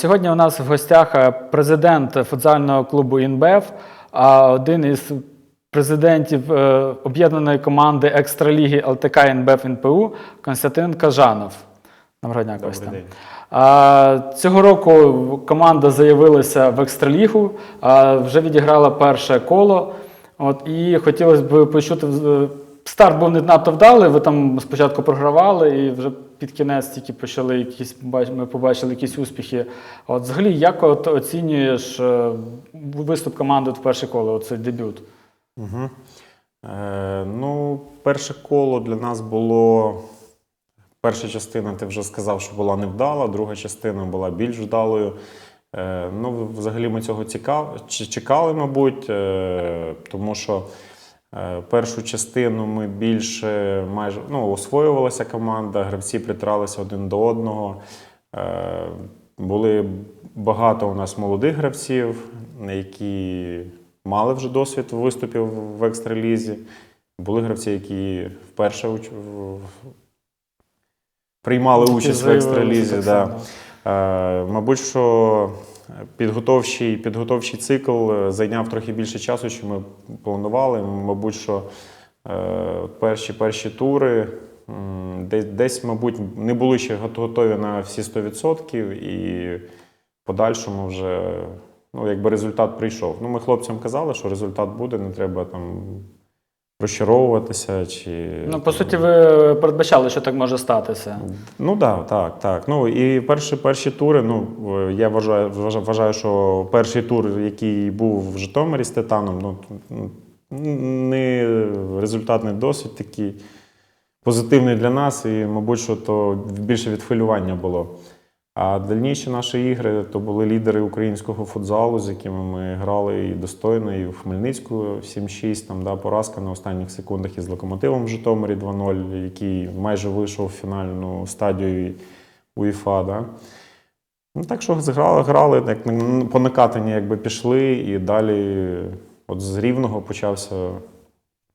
Сьогодні у нас в гостях е, президент футзального клубу «Інбев», а один із президентів е, об'єднаної команди екстраліги ЛТК «Інбев НПУ Константин Кажанов. Доброго дня, Костя. Цього року команда заявилася в екстралігу, вже відіграла перше коло. От, і хотілося б почути. е, Старт був не надто вдалий, ви там спочатку програвали, і вже під кінець тільки почали якісь, ми побачили якісь успіхи. От взагалі, як от оцінюєш е, виступ команди в перше коло, цей дебют? Угу. Е, ну, перше коло для нас було. Перша частина, ти вже сказав, що була невдала, друга частина була більш вдалою. Е, ну, взагалі ми цього цікав... чекали, мабуть, е, тому що першу частину ми більше майже ну, освоювалася команда, гравці притралися один до одного. Е, були багато у нас молодих гравців, які мали вже досвід виступів в екстралізі. Були гравці, які вперше уч- приймали участь в екстралізі. Да. Е, Мабуть, що підготовчий, підготовчий цикл е, зайняв трохи більше часу, ніж ми планували. Мабуть, що е, перші, перші тури десь, десь, мабуть, не були ще готові на всі 100%, і в подальшому вже ну, якби результат прийшов. Ну, ми хлопцям казали, що результат буде, не треба там розчаровуватися. Чи, Ну, по суті, ви передбачали, що так може статися. Ну да, так, так. Ну і перші, перші тури. Ну я вважаю, вважаю, що перший тур, який був в Житомирі з Титаном, ну не результат не досить такий позитивний для нас, і, мабуть, що то більше від хвилювання було. А дальніші наші ігри то були лідери українського футзалу, з якими ми грали і достойно, і в Хмельницьку 7-6, там да, поразка на останніх секундах із локомотивом в Житомирі 2-0, який майже вийшов в фінальну стадію УЄФА. Да. Ну, так що зграли, грали, як на- по накатанні якби пішли, і далі от з рівного почався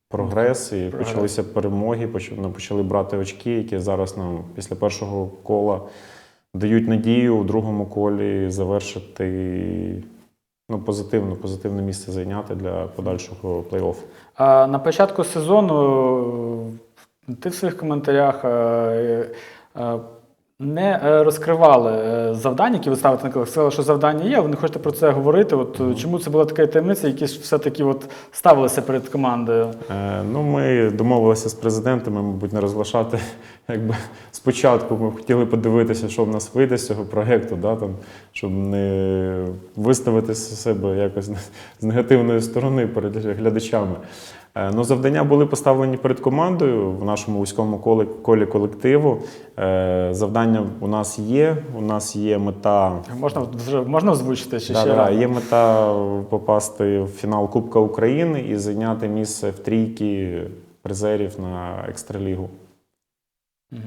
прогрес, і Прогрес. почалися перемоги, ну, почали брати очки, які зараз нам після першого кола дають надію у другому колі завершити ну, позитивно, позитивне місце зайняти для подальшого плей-офф. На початку сезону ти в своїх коментарях е, е, не е, розкривали е, завдання, які ви ставите на коло. Сказали, що завдання є, ви не хочете про це говорити. От е, чому це була така таємниця, які все-таки от ставилися перед командою? Е, Ну, ми домовилися з президентом, мабуть, не розглашати. Якби спочатку ми хотіли подивитися, що в нас вийде з цього проєкту, да, там, щоб не виставити себе якось з негативної сторони перед глядачами. Е, Ну, завдання були поставлені перед командою в нашому вузькому колі, колі колективу. Е, Завдання у нас є. У нас є мета Можна вже можна озвучити Да, ще да, раз? є мета попасти в фінал Кубка України і зайняти місце в трійки призерів на екстралігу. Це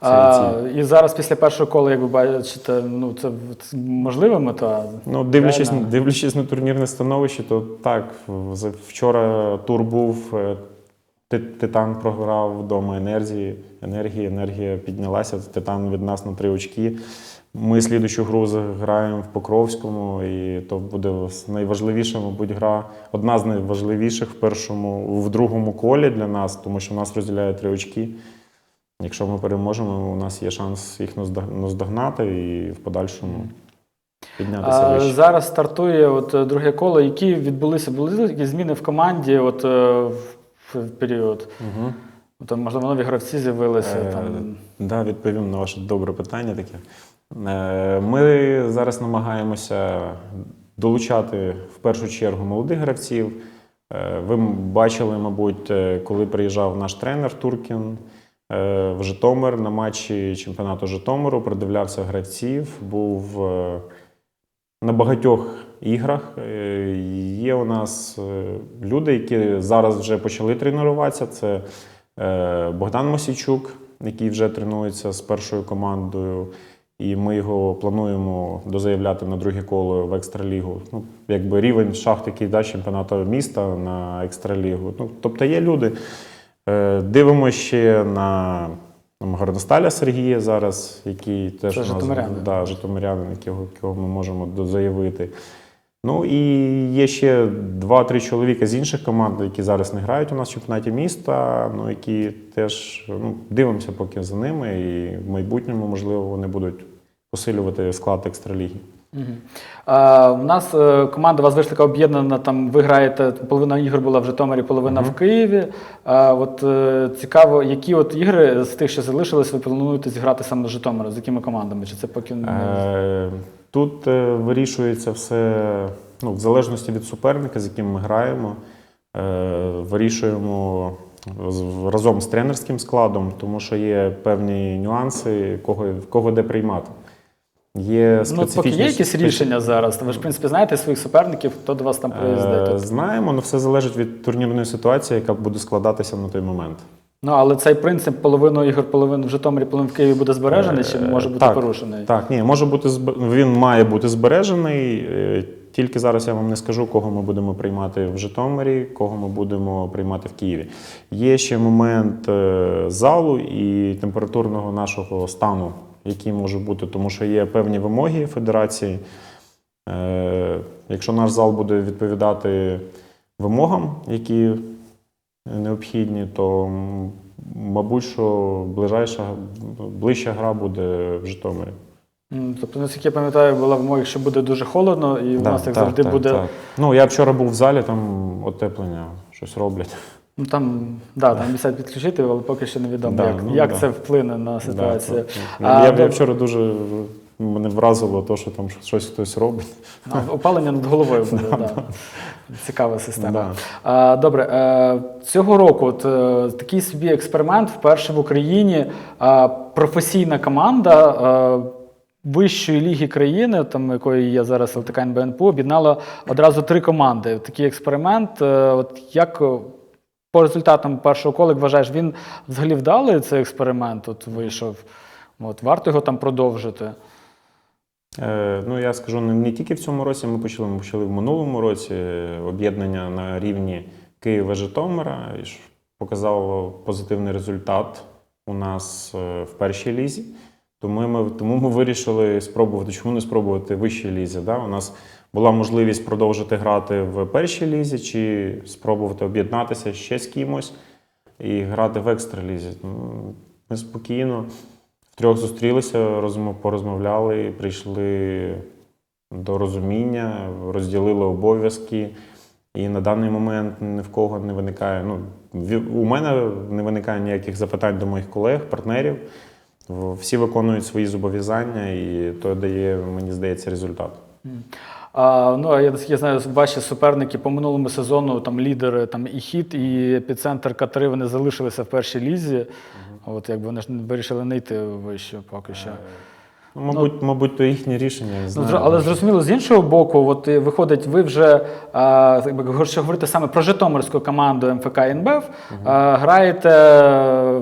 А, ціль. і зараз після першого кола, як ви бачите, ну це, це можлива мета. Ну, дивлячись, Реально. дивлячись на турнірне становище, то так, вчора тур був. е, Титан програв вдома енергії. Енергії, енергія піднялася. Титан від нас на три очки. Ми слідучу гру заграємо в Покровському, і то буде найважливіша, мабуть, гра. Одна з найважливіших в першому, в другому колі для нас, тому що нас розділяє три очки. Якщо ми переможемо, у нас є шанс їх наздогнати і в подальшому піднятися А, вище. зараз стартує от е, друге коло. Які відбулися були якісь зміни в команді от, е, в, в період? Угу. Там, можливо, нові гравці з'явилися. Е, Там. Да, відповім на ваше добре питання таке. Е, Ми зараз намагаємося долучати в першу чергу молодих гравців. Е, Ви бачили, мабуть, е, коли приїжджав наш тренер Туркін е, в Житомир на матчі чемпіонату Житомиру, придивлявся гравців, був е, на багатьох іграх. Е, Є у нас е, люди, які зараз вже почали тренуватися. Це е, Богдан Мосійчук, який вже тренується з першою командою. І ми його плануємо дозаявляти на друге коло в екстралігу. Ну, якби рівень шахт, який да, чемпіонату міста на екстралігу. Ну, тобто є люди. Е, Дивимося ще на Горносталя Сергія зараз, який теж нас- житомирянин. Да, житомирянин, якого, якого ми можемо заявити. Ну і є ще два-три чоловіка з інших команд, які зараз не грають у нас в чемпіонаті міста, ну які теж ну, дивимося поки за ними, і в майбутньому, можливо, вони будуть посилювати склад екстраліги. А, у нас е, команда у вас вийшла така об'єднана. Там ви граєте, половина ігор була в Житомирі, половина в Києві. А, от е, цікаво, які от ігри з тих, що залишились, ви плануєте зіграти саме з Житомира? З якими командами? Чи це поки не Е, Тут вирішується все ну, в залежності від суперника, з яким ми граємо. Вирішуємо разом з тренерським складом, тому що є певні нюанси, кого, кого де приймати. Є ну, поки є якісь рішення зараз? Ви ж в принципі знаєте своїх суперників, хто до вас там приїздить? Е, Знаємо, але все залежить від турнірної ситуації, яка буде складатися на той момент. Ну але цей принцип половину ігор, половину в Житомирі, половину в Києві буде збережений, чи Е, може бути так, порушений? Так, ні, може бути він має бути збережений. е, Тільки зараз я вам не скажу, кого ми будемо приймати в Житомирі, кого ми будемо приймати в Києві. Є ще момент залу і температурного нашого стану, який може бути, тому що є певні вимоги федерації. Е, Якщо наш зал буде відповідати вимогам, які необхідні, то мабуть, що ближайша, ближча гра буде в Житомирі. Тобто, наскільки я пам'ятаю, була вимога, якщо буде дуже холодно, і у Да, нас як так, завжди так, буде. так. Ну, я вчора був в залі, там отеплення щось роблять. Ну там, да, там обіцяють підключити, але поки що невідомо, Да, як, ну, як да. це вплине на ситуацію. Да. А, я, я вчора дуже мене вразило те, що там щось хтось робить. А, Опалення над головою буде, да. Цікава система. Да. А, добре, е, цього року от, е, такий собі експеримент вперше в Україні. е, професійна команда е, вищої ліги країни, там якої є зараз ЛТК НБНПУ, об'єднала одразу три команди. Такий експеримент. от як по результатам першого кола, як вважаєш, він взагалі вдалий цей експеримент? От вийшов. От, варто його там продовжити. Е, ну, я скажу, не, не тільки в цьому році ми почали, ми почали в минулому році об'єднання на рівні Києва Житомира. І показало позитивний результат у нас е, в першій лізі. Тому ми, тому ми вирішили спробувати, чому не спробувати вищій лізі. Да? У нас була можливість продовжити грати в першій лізі, чи спробувати об'єднатися ще з кимось і грати в екстралізі. Ну, Ми спокійно втрьох зустрілися, порозмовляли, прийшли до розуміння, розділили обов'язки. І на даний момент ні в кого не виникає. Ну, у мене не виникає ніяких запитань до моїх колег, партнерів. Всі виконують свої зобов'язання, і то дає, мені здається, результат. А, ну, а я, знаю, ваші суперники по минулому сезону, там лідери там, і хід, і епіцентр К3, вони залишилися в першій лізі. От якби вони ж вирішили не йти вище поки що. Ну, мабуть, мабуть, то їхнє рішення. Я не Ну, знаю. зро- але зрозуміло, з іншого боку, от е, виходить, ви вже якби, якщо говорити саме про Житомирську команду МФК ІНБФ, а, граєте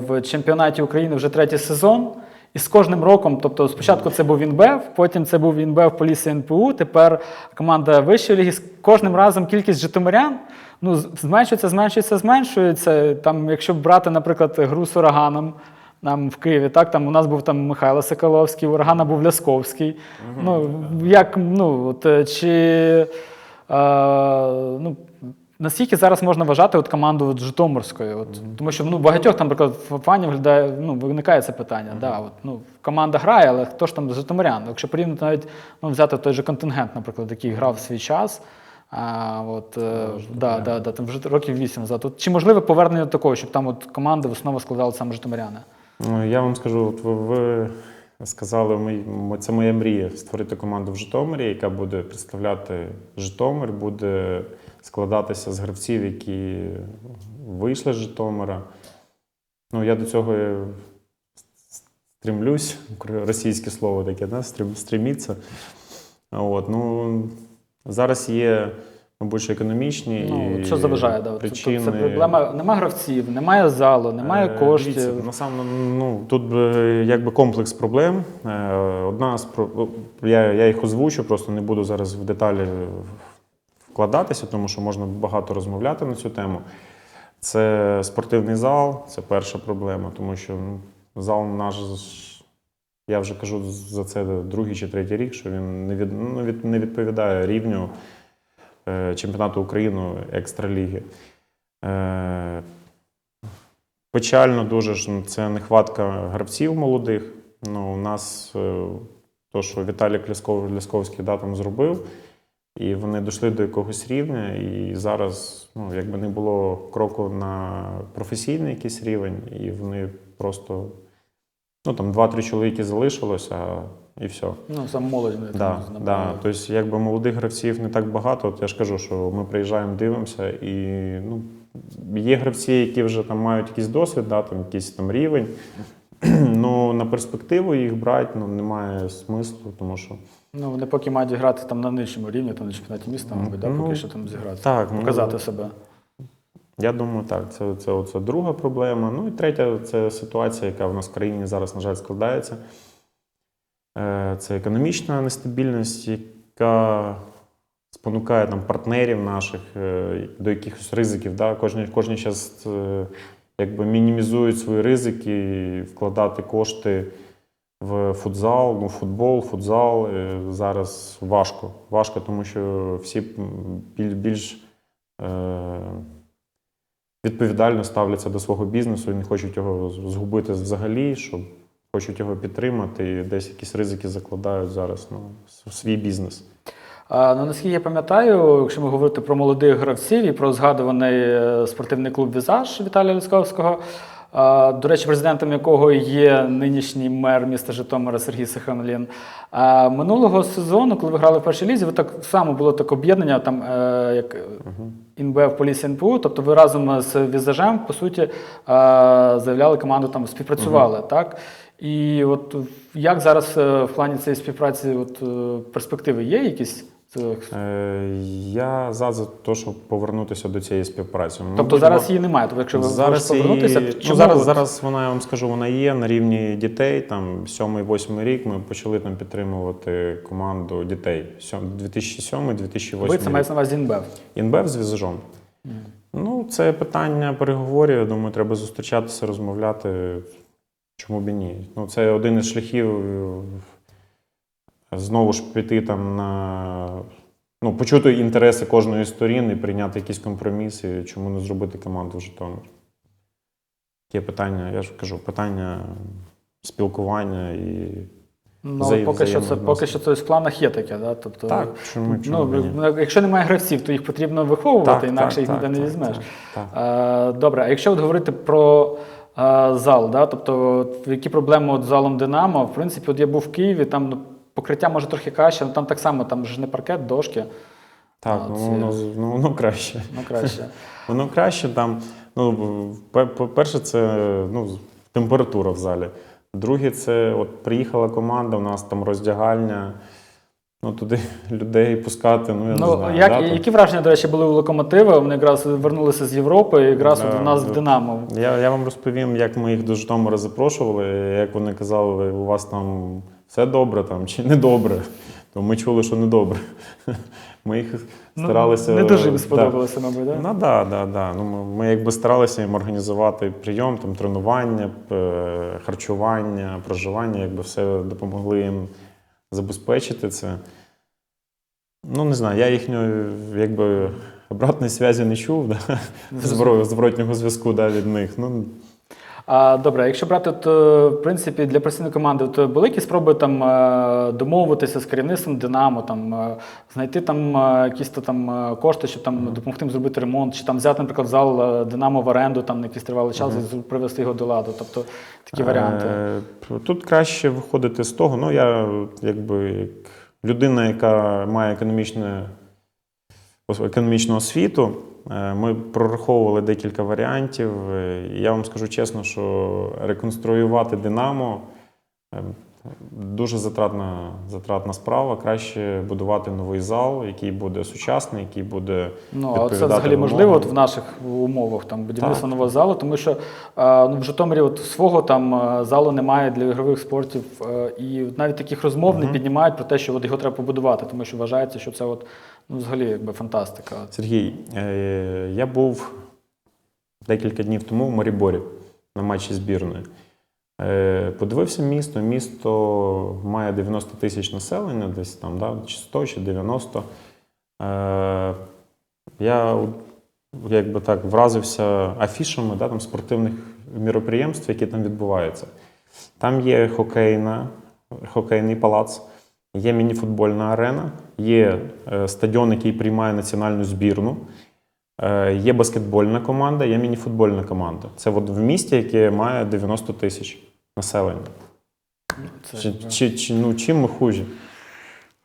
в чемпіонаті України вже третій сезон. І з кожним роком, тобто спочатку це був ІНБФ, потім це був ІНБФ Полісся НПУ, тепер команда вищої ліги. З кожним разом кількість житомирян ну, з- зменшується, зменшується, зменшується. Там, якщо брати, наприклад, гру з ураганом, нам в Києві, так, там у нас був там Михайло Соколовський, у Урагана був Лясковський. Ну, як, ну, от, е, чи, е, ну, наскільки зараз можна вважати от команду от, Житомирською? От, Тому що ну, багатьох там, наприклад, фанів виглядає, ну, виникає це питання. Да, от, ну, команда грає, але хто ж там Житомирян? Якщо порівняти навіть ну, взяти той же контингент, наприклад, який грав в свій час. А, от, е, да, да, да, там вже років вісім назад. От, чи можливе повернення до такого, щоб там от команди в основу складали саме Житомиряни? Ну, Я вам скажу, от ви, ви сказали, це моя мрія створити команду в Житомирі, яка буде представляти Житомир, буде складатися з гравців, які вийшли з Житомира. Ну, я до цього е, стрімлюсь, російське слово таке, да? стрім, стріміться. От, ну, зараз є, мабуть, економічні Ну, і що заважає? Да? причини. Тобто це проблема, нема гравців, немає залу, немає Е, коштів. Дивіться, на сам, ну, тут якби комплекс проблем. Е, Одна з я, я їх озвучу, просто не буду зараз в деталі вкладатися, тому що можна багато розмовляти на цю тему. Це спортивний зал, це перша проблема, тому що ну, зал наш, я вже кажу за це другий чи третій рік, що він не, від, ну, від, не відповідає рівню чемпіонату України екстраліги. Е, печально дуже ж ну, це нехватка гравців молодих. Ну, у нас е, то, що Віталій Лясков, Лясковський да, там зробив, і вони дійшли до якогось рівня, і зараз, ну, якби не було кроку на професійний якийсь рівень, і вони просто ну, там два-три чоловіки залишилось, а і все. Ну, сам молодь вони Да, там да. Тобто, якби молодих гравців не так багато, от я ж кажу, що ми приїжджаємо, дивимося, і ну, є гравці, які вже там мають якийсь досвід, да, там, якийсь там рівень. Ну, на перспективу їх брати ну, немає смислу, тому що Ну, вони поки мають грати там на нижчому рівні, там на чемпіонаті міста, мабуть, да, Ну, поки що там зіграти. так, ну, Показати себе. Я думаю, так, це, це, це друга проблема. Ну і третя це ситуація, яка в нас в країні зараз, на жаль, складається. Е, Це економічна нестабільність, яка спонукає там, партнерів наших е, до якихось ризиків. Да? Кожні, кожні зараз якби мінімізують свої ризики, вкладати кошти в футзал, ну, футбол, футзал е, зараз важко. Важко, тому що всі біль- більш е, відповідально ставляться до свого бізнесу і не хочуть його згубити взагалі, щоб хочуть його підтримати і десь якісь ризики закладають зараз ну, в свій бізнес. А, ну, наскільки я пам'ятаю, якщо ми говорити про молодих гравців і про згадуваний е, спортивний клуб Візаж Віталія Лісковського, а, до речі, президентом якого є нинішній мер міста Житомира Сергій Саханлін. А, минулого сезону, коли ви грали в першій лізі, ви так само було таке об'єднання, там е, як ІНБФ Поліс НПУ, тобто ви разом з візажем, по суті, е, заявляли команду, там співпрацювали, так? І от як зараз е, в плані цієї співпраці от, е, перспективи є якісь? Е, Я за те, щоб повернутися до цієї співпраці. Тобто будемо- зараз її немає. Тобто, якщо ви зараз можете повернутися, її- чому ну, зараз, зараз вона, я вам скажу, вона є на рівні дітей. Там 7-8 рік ми почали там підтримувати команду дітей. 2007-2008 ви це мається на увазі ІНБФ. Інбев з візажом. Ну, це питання переговорів. Я думаю, треба зустрічатися, розмовляти. Чому б і ні? Ну, це один із шляхів е, знову ж піти там на. Ну, почути інтереси кожної з сторін і прийняти якісь компроміси. Чому не зробити команду в Житомир? Є питання, я ж кажу, питання спілкування і. Ну, Взаєм- поки що це поки що це в планах є таке, да? Тобто, Так, чому, чому і ні? ну, якщо немає гравців, то їх потрібно виховувати, інакше їх ніде не візьмеш. Так, так. Е, Добре, а якщо от говорити про зал, да? тобто які проблеми от з залом Динамо, в принципі, от я був в Києві, там ну, покриття може трохи краще, але там так само, там ж не паркет, дошки, Так, А, ну, воно, ну, воно краще. ну краще. Воно краще там. Ну, по-перше, це ну, температура в залі. Друге, це от приїхала команда, у нас там роздягальня. Ну, туди людей пускати, ну я не Ну, знаю. як, да, там. які враження, до речі, були у локомотива? Вони якраз вернулися з Європи, і якраз Да, от у нас в. Динамо. Я, я вам розповім, як ми їх до Житомира запрошували, як вони казали, у вас там все добре там, чи не добре. То ми чули, що не добре. Ми їх старалися. Ну, не дуже їм да. сподобалося, мабуть, так? Ну да, да, да. Ну, ми, ми якби старалися їм організувати прийом, там, тренування, харчування, проживання, якби все допомогли їм забезпечити це. Ну, не знаю, я їхньої якби, обратної зв'язі не чув, да? Зворотнього зв'язку да, від них. Ну, А, добре, якщо брати, от, е, в принципі, для працівної команди, то були якісь спроби там е, домовитися з керівництвом Динамо, там, е, знайти там якісь то там кошти, щоб там допомогти їм зробити ремонт, чи там взяти, наприклад, зал Динамо в оренду там на якийсь тривалий час і привести його до ладу. Тобто такі варіанти. Тут краще виходити з того. Ну, я якби як людина, яка має економічне, економічну освіту, ми прораховували декілька варіантів. Е, Я вам скажу чесно, що реконструювати Динамо е, дуже затратна, затратна справа. Краще будувати новий зал, який буде сучасний, який буде. Ну, а це взагалі можливо от в наших умовах там будівництво нового залу, тому що е, ну, в Житомирі от свого там е, залу немає для ігрових спортів, е, і навіть таких розмов не піднімають про те, що от його треба побудувати, тому що вважається, що це от, ну, взагалі якби фантастика. Сергій, я був декілька днів тому в Маріборі на матчі збірної. Е, Подивився місто. Місто має 90 тисяч населення, десь там, да, чи 100 чи 90. Е, Я якби так вразився афішами да, там, спортивних міроприємств, які там відбуваються. Там є хокейна, хокейний палац, є мініфутбольна арена, є е, стадіон, який приймає національну збірну. Є баскетбольна команда, є мініфутбольна команда. Це от в місті, яке має 90 тисяч населення. Це Чи, чи, чи, ну, чим ми хужі?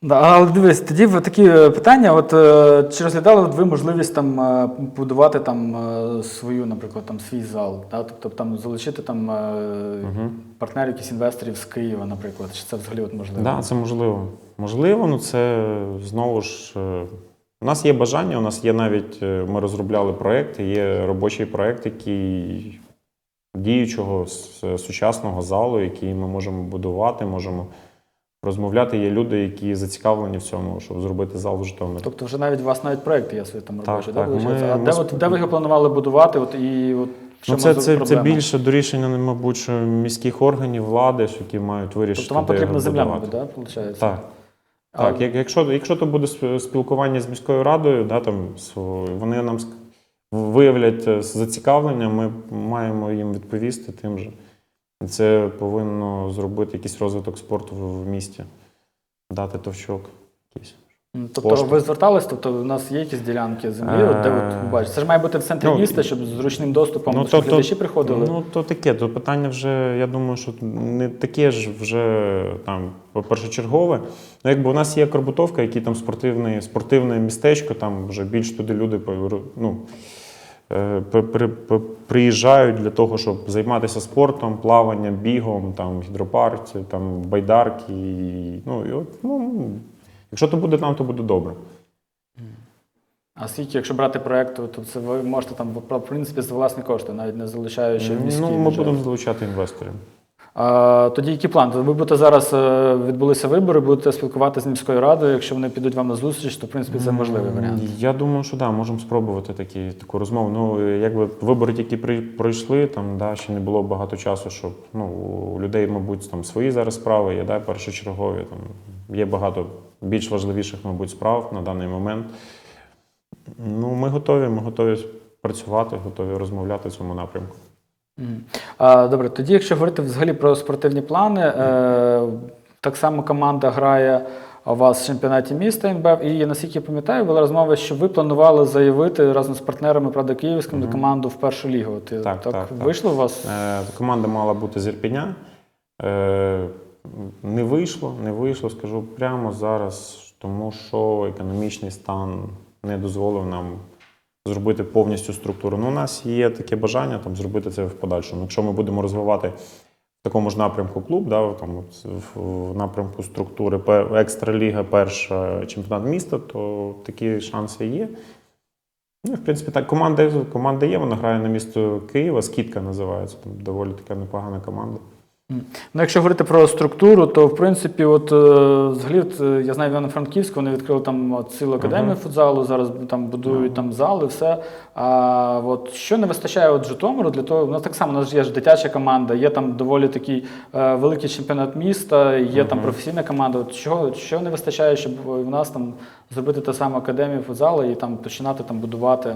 Да, але дивись, тоді такі е, питання. От е, чи розглядали от ви можливість там е, будувати там свою, наприклад, там свій зал, да? тобто там залучити там е, партнерів, якісь інвесторів з Києва, наприклад, чи це взагалі от можливо? Так, да, це можливо. Можливо, ну це знову ж. У нас є бажання, у нас є навіть, ми розробляли проєкт, є робочий проєкт, який діючого сучасного залу, який ми можемо будувати, можемо розмовляти. Є люди, які зацікавлені в цьому, щоб зробити зал в Житомирі. Тобто вже навіть у вас навіть проекти є свої там Так, робочі, да, так, ми- а ми де, от, де ви його планували будувати? От, і от, що Ну, це, це, це більше до рішення, мабуть, що міських органів влади, які мають вирішити. Тобто вам потрібна земля, мабуть, да, виходить? Так. Так, якщо, якщо то буде спілкування з міською радою, да, там, вони нам виявлять е, зацікавлення, ми маємо їм відповісти тим же. Це повинно зробити якийсь розвиток спорту в, місті, дати товчок. Якийсь. Тобто Кошти. ви звертались, тобто у нас є якісь ділянки землі, от, де Е, от, бачите, це ж має бути в центрі ну, міста, щоб з зручним доступом ну, щоб то- то- глядачі приходили. Ну, то таке, то питання вже, я думаю, що не таке ж вже там першочергове. Ну, якби у нас є Корбутовка, який там спортивний, спортивне містечко, там вже більш туди люди ну, е, при- при- при- приїжджають для того, щоб займатися спортом, плаванням, бігом, там, гідропарці, там, байдарки. І, ну, і от, ну, якщо то буде там, то буде добре. А скільки, якщо брати проєкт, то то це ви можете там в принципі за власні кошти, навіть не залишаючи в місті. Ну, ми бюджет. будемо залучати інвесторів. Тоді який план? Ви будете зараз е, відбулися вибори, будете спілкуватися з міською радою. Якщо вони підуть вам на зустріч, то в принципі це можливий варіант. Я думаю, що да, можемо спробувати такі, таку розмову. Ну, якби вибори, які при- пройшли, там да, ще не було багато часу, щоб ну, у людей, мабуть, там свої зараз справи є, да, першочергові. Там, є багато більш важливіших, мабуть, справ на даний момент. Ну, ми готові, ми готові працювати, готові розмовляти в цьому напрямку. Добре, тоді, якщо говорити взагалі про спортивні плани, е, так само команда грає у вас в чемпіонаті міста НБФ, і наскільки я пам'ятаю, була розмова, що ви планували заявити разом з партнерами Правда Київським команду в першу лігу. От, е, Так, так, так. вийшло у вас? Е, команда мала бути з Ірпеня. Е, не вийшло, не вийшло, скажу прямо зараз, тому що економічний стан не дозволив нам зробити повністю структуру. Ну, у нас є таке бажання там, зробити це в подальшому. Якщо ми будемо розвивати в такому ж напрямку клуб, да, там, в, напрямку структури екстраліга, перша чемпіонат міста, то такі шанси є. Ну, в принципі, так, команда, команда є, вона грає на місто Києва, Скітка називається. Там доволі така непогана команда. Ну, якщо говорити про структуру, то в принципі, от е, взагалі, е, я знаю, в Івано-Франківську вони відкрили там от, цілу академію Мгм. футзалу, зараз там будують там зали, все. А от що не вистачає от Житомиру для того, у нас так само у нас є ж дитяча команда, є там доволі такий е, великий чемпіонат міста, є там професійна команда. От чого, що не вистачає, щоб в нас там зробити ту саму академію футзалу і там починати там будувати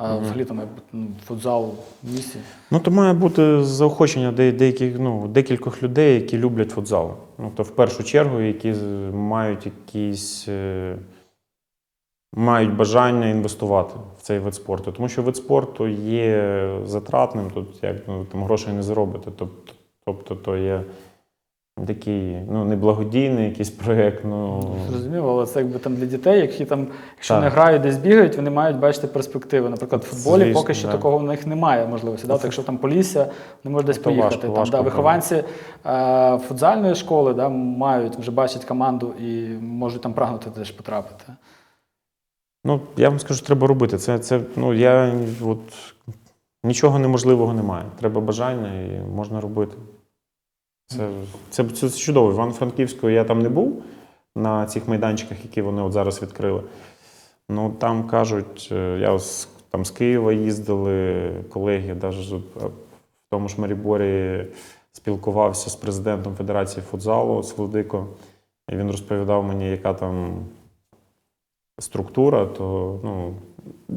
е, взагалі там ну, футзал в місті? Ну, то має бути заохочення де- деяких, ну, декількох людей, які люблять футзал. Ну, то в першу чергу, які мають якісь. е, Мають бажання інвестувати в цей вид спорту, тому що вид спорту є затратним, тут як ну, там грошей не заробити. Тобто, тобто то є такий ну, неблагодійний якийсь проєкт. Ну, Зрозуміло, але це якби там для дітей, які там, якщо Так. не грають, десь бігають, вони мають бачити перспективи. Наприклад, в футболі Звісно, поки що да. такого в них немає можливості. Да? От якщо там Полісся, не може десь То поїхати. важко, там, важко, да, вихованці е, футзальної школи да, мають вже бачать команду і можуть там прагнути теж потрапити. Ну, я вам скажу, треба робити. Це, це ну, я от, нічого неможливого немає. Треба бажання і можна робити. Це, це, це, чудово. Івано-Франківську я там не був на цих майданчиках, які вони от зараз відкрили. Ну, там кажуть, е, я з, там з Києва їздили, колеги, навіть в тому ж Маріборі спілкувався з президентом Федерації футзалу Солодико, і він розповідав мені, яка там структура, то, ну,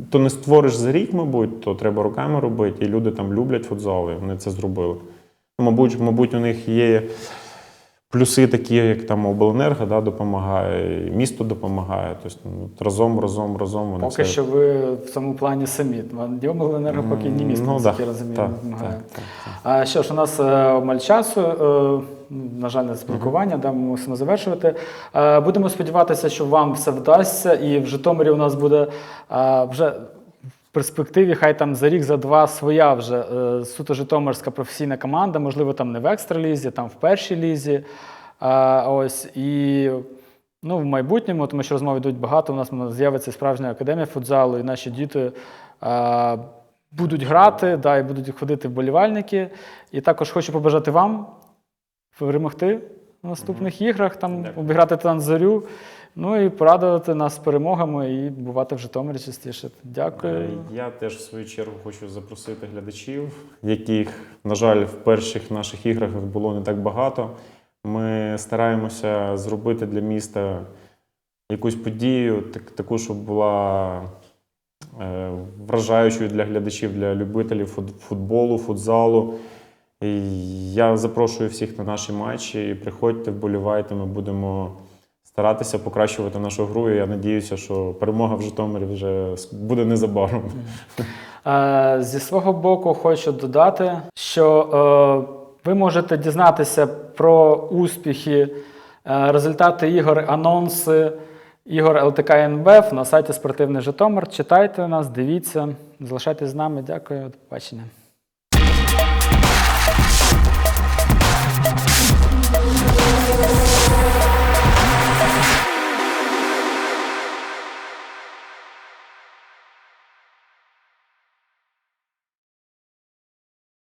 то не створиш за рік, мабуть, то треба руками робити. І люди там люблять футзал, і вони це зробили. Ну, мабуть, мабуть, у них є плюси такі, як там обленерго да, допомагає, місто допомагає. Тобто ну, разом, разом, разом вони Поки це... що ви в цьому плані самі. Діомленерго поки ні місто, ну, я розумію, так, допомагає. так, так, так. А що ж, у нас е, обмаль часу, е, на жаль, не спілкування, да, ми мусимо завершувати. Е, Будемо сподіватися, що вам все вдасться, і в Житомирі у нас буде вже перспективі, хай там за рік, за два своя вже е, суто Житомирська професійна команда, можливо, там не в екстралізі, там в першій лізі. Е, Ось і ну, в майбутньому, тому що розмов йдуть багато. У нас з'явиться справжня академія футзалу, і наші діти. е, Будуть грати, да, і будуть ходити вболівальники. І також хочу побажати вам перемогти в наступних іграх, там обіграти Танзорю, ну і порадувати нас перемогами і бувати в Житомирі частіше. Дякую. Е, Я теж в свою чергу хочу запросити глядачів, яких, на жаль, в перших наших іграх було не так багато. Ми стараємося зробити для міста якусь подію, так, таку, щоб була е, вражаючою для глядачів, для любителів футболу, футзалу. І я запрошую всіх на наші матчі. Приходьте, вболівайте, ми будемо старатися покращувати нашу гру. І я надіюся, що перемога в Житомирі вже буде незабаром. Е, Зі свого боку хочу додати, що е, ви можете дізнатися про успіхи, е, результати ігор, анонси ігор ЛТК НБФ на сайті Спортивний Житомир. Читайте нас, дивіться, залишайтесь з нами. Дякую, до побачення.